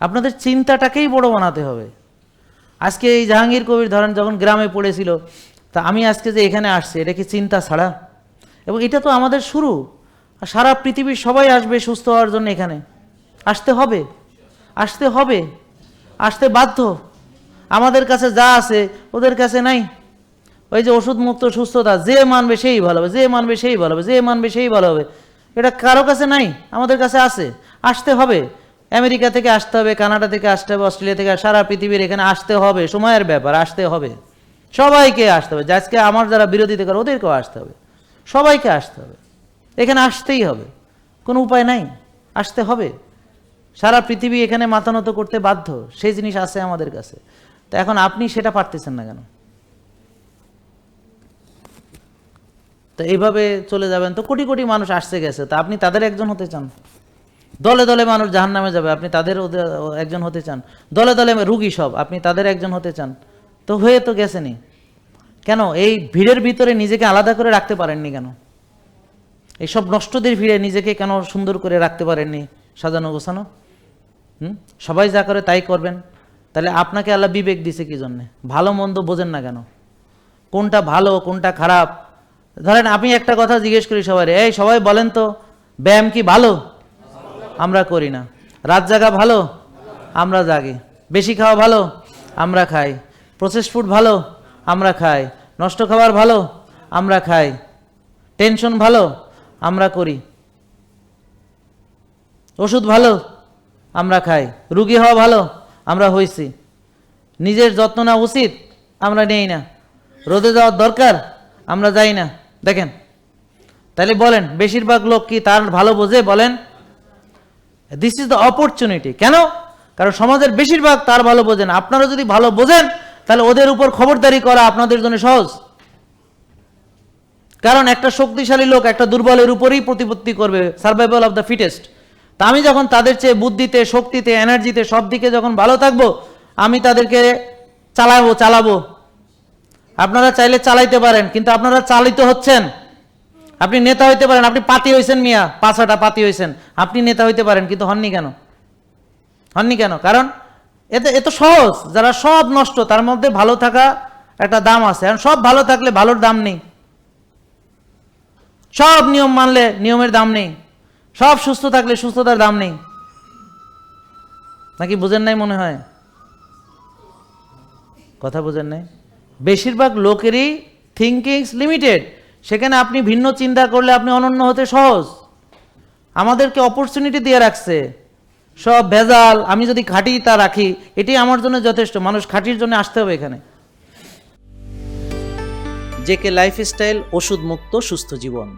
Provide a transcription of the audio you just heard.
আপনাদের চিন্তাটাকেই বড় বানাতে হবে। আজকে এই জাহাঙ্গীর কবির ধরেন যখন গ্রামে পড়েছিল, তা আমি আজকে যে এখানে আসছি, এটা কি চিন্তা ছাড়া? এবং এটা তো আমাদের শুরু। আর সারা পৃথিবীর সবাই আসবে সুস্থ হওয়ার জন্য এখানে। আসতে হবে। আসতে হবে। আসতে বাধ্য। আমাদের কাছে যা আছে, ওদের কাছে নাই। ওই যে ওষুধ মুক্ত সুস্থতা, যে মানবে সেই ভালো হবে, যে মানবে সেই ভালো হবে, যে মানবে সেই ভালো হবে। এটা কারও কাছে নাই, আমাদের কাছে আছে। আসতে হবে। আমেরিকা থেকে আসতে হবে, কানাডা থেকে আসতে হবে, অস্ট্রেলিয়া থেকে সারা পৃথিবীর এখানে আসতে হবে, সময়ের ব্যাপার, আসতে হবে। সবাইকে আসতে হবে, আজকে আমার যারা বিরোধিতা করে ওদেরকেও আসতে হবে। সবাইকে আসতে হবে। এখানে আসতেই হবে। কোনো উপায় নাই। আসতে হবে। সারা পৃথিবী এখানে মাথা নত করতে বাধ্য। সেই জিনিস আছে আমাদের কাছে। তো এখন আপনি সেটা পারতেছেন না কেন? তো এইভাবে চলে যাবেন। তো কোটি কোটি মানুষ আসতে গেছে। তা আপনি তাদের একজন হতে চান? দলে দলে মানুষ জাহান নামে যাবে, আপনি তাদের একজন হতে চান। দলে দলে রুগী সব, আপনি তাদের একজন হতে চান। তো হয়ে তো গেছেনি। কেন? এই ভিড়ের ভিতরে নিজেকে আলাদা করে রাখতে পারেননি কেন? এইসব নষ্টদের ভিড়ে নিজেকে কেন সুন্দর করে রাখতে পারেননি? সাজানো গোছানো? হুম? সবাই যা করে তাই করবেন। তাহলে আপনাকে আল্লাহ বিবেক দিছে কি জন্যে? ভালো মন্দ বোঝেন না কেন? কোনটা ভালো, কোনটা খারাপ? ধরেন আমি একটা কথা জিজ্ঞেস করি সবাই এই সবাই বলেন তো, ব্যায়াম কি ভালো? আমরা করি না। রাত জাগা ভালো, আমরা জাগি। বেশি খাওয়া ভালো, আমরা খাই। প্রসেস ফুড ভালো, আমরা খাই। নষ্ট খাবার ভালো, আমরা খাই। টেনশন ভালো, আমরা করি। ওষুধ ভালো, আমরা খাই। রুগী হওয়া ভালো, আমরা হইছি। নিজের যত্ন নেওয়া উচিত, আমরা নেই না। রোদে যাওয়ার দরকার, আমরা যাই না। দেখেন তাহলে বলেন, বেশিরভাগ লোক কি তার ভালো বোঝে? বলেন দিস ইজ দ্য অপরচুনিটি কেন? কারণ সমাজের বেশিরভাগ তার ভালো বোঝেন। আপনারা যদি ভালো বোঝেন, তাহলে ওদের উপর খবরদারি করা আপনাদের জন্য সহজ। কারণ একটা শক্তিশালী লোক একটা দুর্বলের উপরেই প্রতিপত্তি করবে সার্ভাইভাল অফ দ্য ফিটেস্ট তা আমি যখন তাদের চেয়ে বুদ্ধিতে, শক্তিতে এনার্জিতে সব দিকে যখন ভালো থাকব, আমি তাদেরকে চালাবো চালাবো। আপনারা চাইলে চালাইতে পারেন, কিন্তু আপনারা চালিত হচ্ছেন। আপনি নেতা হইতে পারেন, আপনি পাতি হয়েছেন মিয়া পাঁচটা পাতি হয়েছেন আপনি নেতা হইতে পারেন, কিন্তু হননি কেন? হননি কেন? কারণ এতে এত সহজ, যারা সব নষ্ট, তার মধ্যে ভালো থাকা একটা দাম আছে। কারণ সব ভালো থাকলে ভালোর দাম নেই। সব নিয়ম মানলে নিয়মের দাম নেই। সব সুস্থ থাকলে সুস্থতার দাম নেই। নাকি বুঝেন নাই মনে হয়? কথা বুঝেন নাই? বেশিরভাগ লোকেরই থিঙ্কিংস লিমিটেড সেখানে আপনি ভিন্ন চিন্তা করলে আপনি অনন্য হতে সহজ। আমাদেরকে অপরচুনিটি দিয়ে রাখছে। সব ভেজাল, আমি যদি খাঁটি তা রাখি, এটি আমার জন্য যথেষ্ট। মানুষ খাঁটির জন্য আসতে হবে এখানে। জেকে লাইফস্টাইল ওষুধ মুক্ত সুস্থ জীবন।